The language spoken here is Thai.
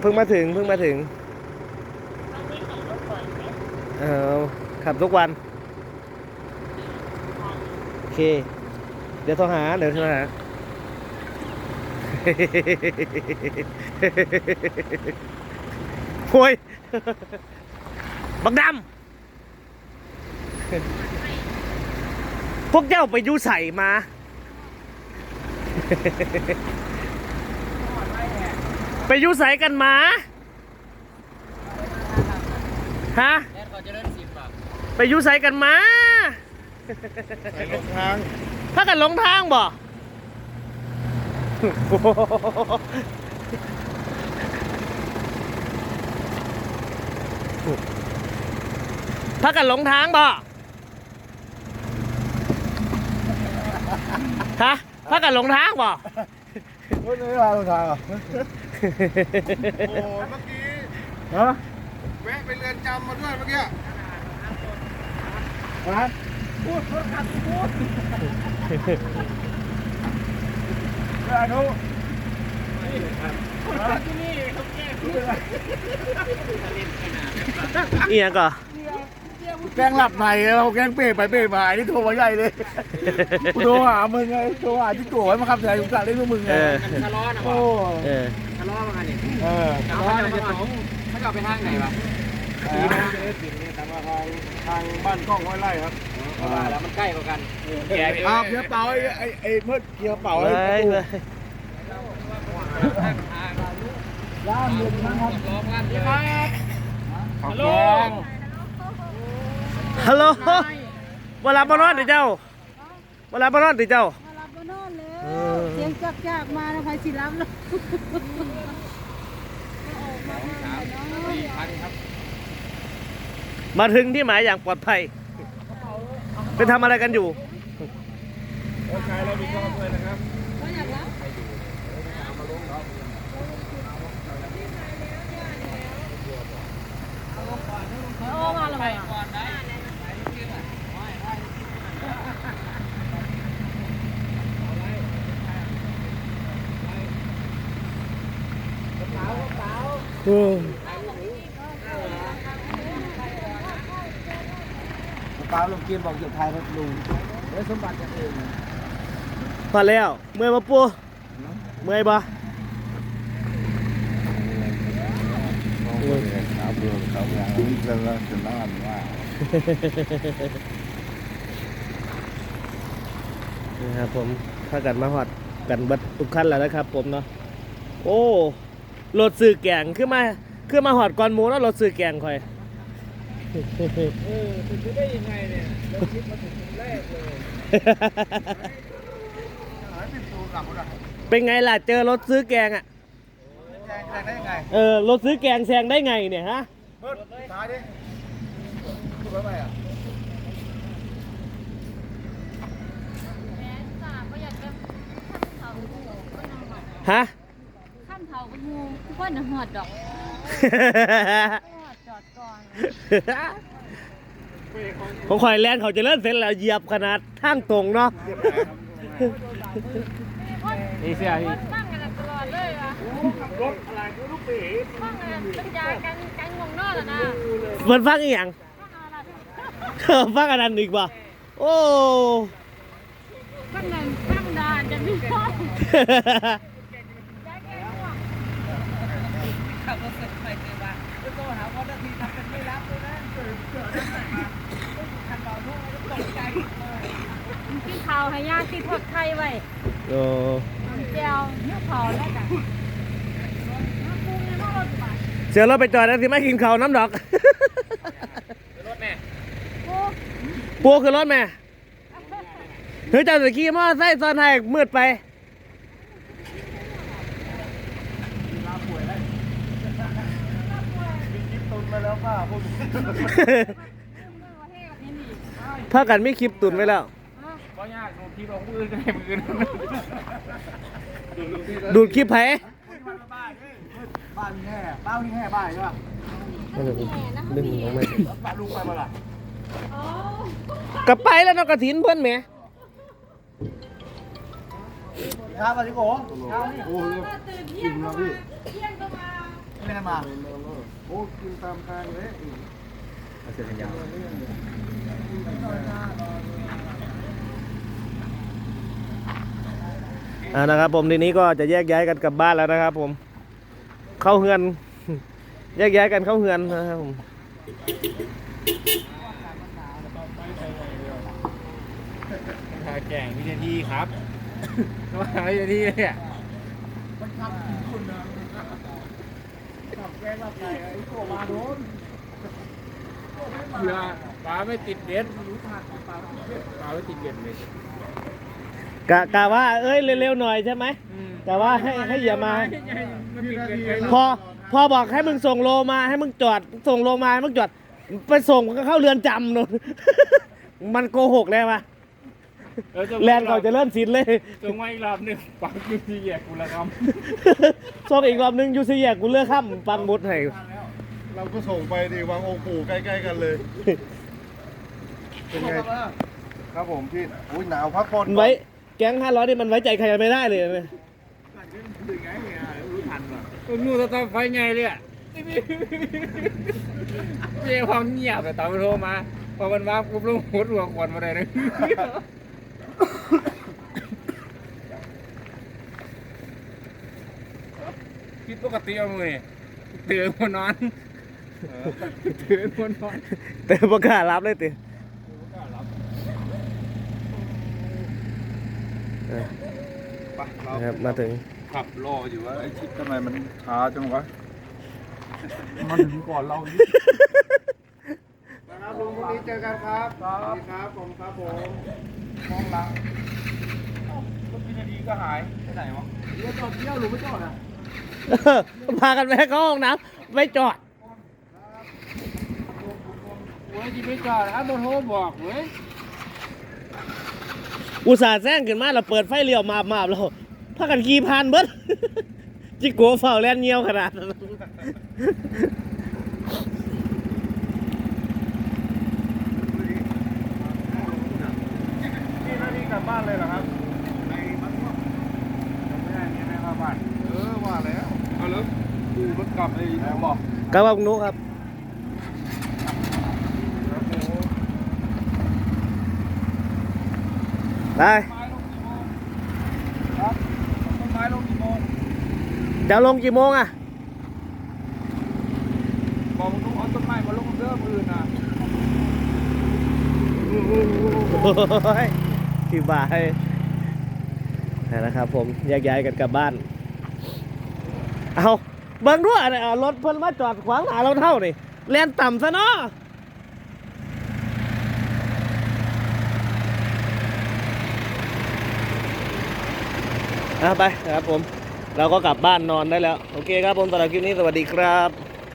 เพิ่งมาถึงเพิ่งมาถึงบางทีขับรถบ่อยไหมเออขับทุกวัน โอเค เดี๋ยวโทรหา เดี๋ยวโทรหา โอ้ย บักดำ พวกเจ้าไปยูใส่มา ไปอยูใส่กันมา ฮะแอดเขาจะเล่นสิบอะไปอยูใส่กันมาใส่รองทางถ้ากันหลงทางบ่ ถ้ากันหลงทางบ่ ฮะถ้ากันหลงทางบ่รถไม่มารองทางเหรอ โอ้เมื่อกี้ฮะแวะไปเรือนจำมาด้วยเมื่อกี้ฮะพูดพูดขัดพูดเวลาเขาอีหยังก่อแกล้งหลับในเราแกล้งเป้ไปเป้มาไอ้นี่โทรมาใหญ่เลยกูโทรหามึงไงโทรหาที่โกไว้มาขับแทนกูกะเล่นพวกมึงไงเออมันทะเลาะนะโอ้ วะเอมากันนี่ยเออเขาจะไปทางเขาจะไปทางไหนวะดีนะจะได้ติดเนี่ยทางทางทางบ้านกล้องห้อยไร่ครับเพราะว่าแล้วมันใกล้กว่ากันแกไปอ้าวเกียร์เป่าไอ้ไอ้เมื่อเกียร์เป่าไอ้ยเลยร้านเย็นนะครับล้อมกันเลยฮัลโหลฮัลโหลเวลามานนอนดิเจ้าเวลามานนอนดิเจ้า สียงจักจากมาแล้วใครสิรับเลยพันครับมาถึงที่หมายอย่างปลอดภัย ไปทำอะไรกันอยู่ โอเคเรามีกล้องด้วยนะครับ โอ้มาแล้ว เปล่าลงเกมบอกหยุดทายรถลุงเฮ้ยวสมบัติกันเองพอแล้ว เมื่อยมาปูเมื่อยบ่ครับเรือเขาอย่างนี้จะละจะนานว่านะครับผมถ้ากันมาหอดกันบัดทุกขั้นแล้วนะครับผมเนาะโอ้ รถสื่อแกงขึ้นมาขึ้นมาหอดก่อนหมูแล้วรถสื่อแกงคอยเออถึงได้ยังไงเนี่ยเราคิดมาถึงแรกเลยหายเป็นตัวหลักหมดอะเป็นไงล่ะเจอรถซื้อแกงอะแจ้งได้ยังไงเออรถซื้อแกงแซงได้ไงเนี่ยฮะเบิร์ดท้ายดิพูดไปไหมอะแม่จ้าก็อยากจะขั้นเถากูก็นำหอดฮะขั้นเถากู งูก็นำหอดดอกหอดจอดก่อนผมคอยแลนเขาจะเลื่อนเสร็จแล้วเหยียบขนาดทางตรงเนาะนี่เสียพี่ฟังกันตลอดเลยวะรถอะไรคือลูกปีฟังกันบรรยายกันกันงงนอกแล้วนะมันฟังอีหยังฟังอะไรฟังอันนั้นอีกบ่โอ้ฟังเงินฟังดานจะมีข้อแจ๊กแกง่วง ขับรถเสร็จไปเจอว่าจะโทรหาพ่อนาทีทำเป็นไม่รับเลยนะเกิดเกิดอะไรมาคันเบาทุ่งตกใจกินข้าวให้ย่าที่ทอดไข่ไว้โอ้เจียวเนื้อเผาแล้วจ้ะเสือเราไปจอดแล้วสิไม่กินข้าวน้ำดอกรถแม่ปูคือรถแม่เฮ้ยจ้าตะกี้มอไซค์ซ้อนให้มืดไป ตุนมาแล้วป้าพวกพากันไม่คลิปตุนไว้แล้วก็ยากดูที่ลงมือกันให้มือดูดคลิปไผบ้านแห่บ้านนี่แห่บ้านใช่ป่ะดึงลงมาบ้านลุงไปมาล่ะกลับไปแล้วเนอกกระถินเพื่อนแหมเครับสวัสดีโก้เช้านี่โอ้โหตื่นเที่ยงก็มาเที่ยงก็มา ไม่ได้มาโอ้กินตามทางเลยเอาเสื้อแขนยาวอ่านะครับผมทีนี้ก็จะแยกย้ายกันกลับบ้านแล้วนะครับ ผม เข้าเฮือน แยกย้ายกันเข้าเฮือนนะครับผมทาแก่งวินาทีครับว่าวินาทีเนี่ย เรือปลาไม่ติดเบ็ดปลาไม่ติดเบ็ดเลยกะกะว่าเอ้ยเร็วๆหน่อยใช่ไหมแต่ว่าให้ให้อย่ามา พอพอบอกให้มึงส่งโลมาให้มึงจอด ส่งโลมาให้มึงจอด ไปส่งก็เข้าเรือนจำนู่นมันโกหกแล้ววะ แลนด์เขาจะเริ่มสินเลยจงไว้อีกรอบหนึ่งปักยูทีแยกกูละคส่งอีกรอบนึงอยูซีแยกกูเลือกข้ามปันมุดให้เราก็ส่งไปดิวางองค์ปู่ใกล้ๆกันเลย เป็นไง ครับผมพี่อุ้ยหนาวพักผ่อนไว้ แก๊งห้าร้อยนี่มันไว้ใจใครไม่ได้เลยนะนู่นจะต้องไฟไงเลยอะเจ้าความเงียบแต่ตอนมันโทรมา พอมันมาปุ๊บลงหัวรัวขวดมาเลย นึงคิดปกติเอามือนี่เตือนคนนอนเตือนคนนอนแต่ประกล้าศรับเลยติเออไปเรานะครับมาถึงขับรออยู่ว่าไอ้ชิดทำไมมันช้าจังวะมันถึงก่อนเราอีกนะครับลุงพรุ่งนี้เจอกันครับครับครับผมครับผมมองหลังเอ้ารถพินาดีก็หายไปไหนวะ เรือจอดเที่ยวหรือไม่จอดอะ พากันแวะเข้าห้องน้ำไม่จอดโอ้ยจีไม่จอดอะโดนโทรบอกเว้ยอุตส่าห์แซงขึ้นมาแล้วเปิดไฟเลี้ยวมาบมาบแล้วพากันขี่ผ่านเบิดจิโก้เฝ้าแล่นเงี้ยวขนาดนั้นพี่นาดีกลับบ้านเลยเหรอครับไอ้มันม่วงไม่ได้เนี่ยไม่เข้าบ้านเออว่าแล้วเอาแล้ว กูมันกลับไอ้แล้วบอกกลับบ้านคุณนุครับครับโอ้โหได้ ไม้ลงกี่โมงครับต้นไม้ลงกี่โมงเดี๋ยวลงกี่โมงอะ บอกมึงต้องเอาต้นไม้มาลงเด้อมือน่ะโอ้ยที่บายนั่นนะครับผมแยกย้ายกันกลับบ้าน เอา เบิ่งด้วยนะเอารถเพิ่นมาจอดขวางหน้าเราเท่านี่แล่นต่ำซะเนาะนะไปนะครับผม เราก็กลับบ้านนอนได้แล้ว โอเคครับผมสำหรับคลิปนี้สวัสดีครับ